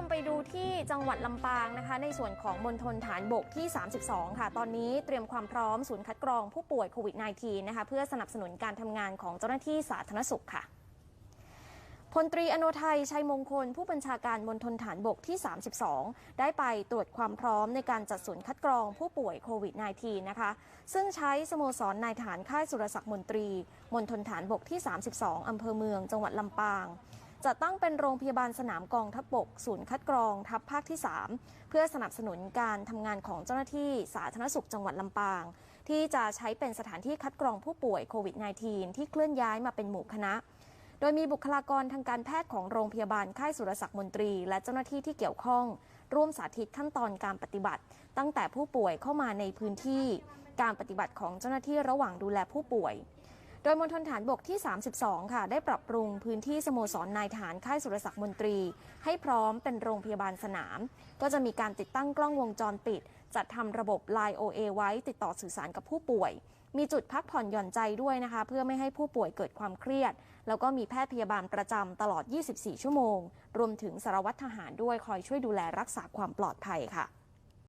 มไปดูที่จังหวัดลำปางนะคะ ในส่วนของมณฑลฐานบกที่ 32 ค่ะ ตอนนี้เตรียมความพร้อมศูนย์คัดกรองผู้ป่วยโควิด -19 นะคะ เพื่อสนับสนุนการทำงานของเจ้าหน้าที่สาธารณสุขค่ะพลตรีอโนไทย ชัยมงคล ผู้บัญชาการมณฑลฐานบกที่ 32 ได้ไปตรวจความพร้อมในการจัดศูนย์คัดกรองผู้ป่วยโควิด -19 นะคะ ซึ่งใช้สโมสรนายฐานค่ายสุรศักดิ์มนตรี มณฑลฐานบกที่ 32 อำเภอเมือง จังหวัดลำปาง จะตั้งเป็นโรงพยาบาลสนามกองทัพบกศูนย์คัดกรองทัพภาคที่ 3 เพื่อสนับสนุนการทำงานของเจ้าหน้าที่สาธารณสุขจังหวัดลำปาง ที่จะใช้เป็นสถานที่คัดกรองผู้ป่วยโควิด -19 ที่เคลื่อนย้ายมาเป็นหมู่คณะ โดยมีบุคลากรทางการแพทย์ของโรงพยาบาลค่ายสุรศักดิ์มนตรี และเจ้าหน้าที่ที่เกี่ยวข้อง ร่วมสาธิตขั้นตอนการปฏิบัติ ตั้งแต่ผู้ป่วยเข้ามาในพื้นที่ การปฏิบัติของเจ้าหน้าที่ระหว่างดูแลผู้ป่วย ดยมณฑลฐานบกที่ 32 ค่ะ ได้ปรับปรุงพื้นที่สโมสรนายฐานค่ายสุรศักดิ์มนตรี ให้พร้อมเป็นโรงพยาบาลสนาม ก็จะมีการติดตั้งกล้องวงจรปิด จัดทำระบบ Line OA ไว้ติดต่อสื่อสารกับผู้ป่วย มีจุดพักผ่อนหย่อนใจด้วยนะคะ เพื่อไม่ให้ผู้ป่วยเกิดความเครียด แล้วก็มีแพทย์พยาบาลประจำตลอด 24 ชั่วโมง รวมถึงสารวัตรทหารด้วยคอยช่วยดูแลรักษาความปลอดภัยค่ะ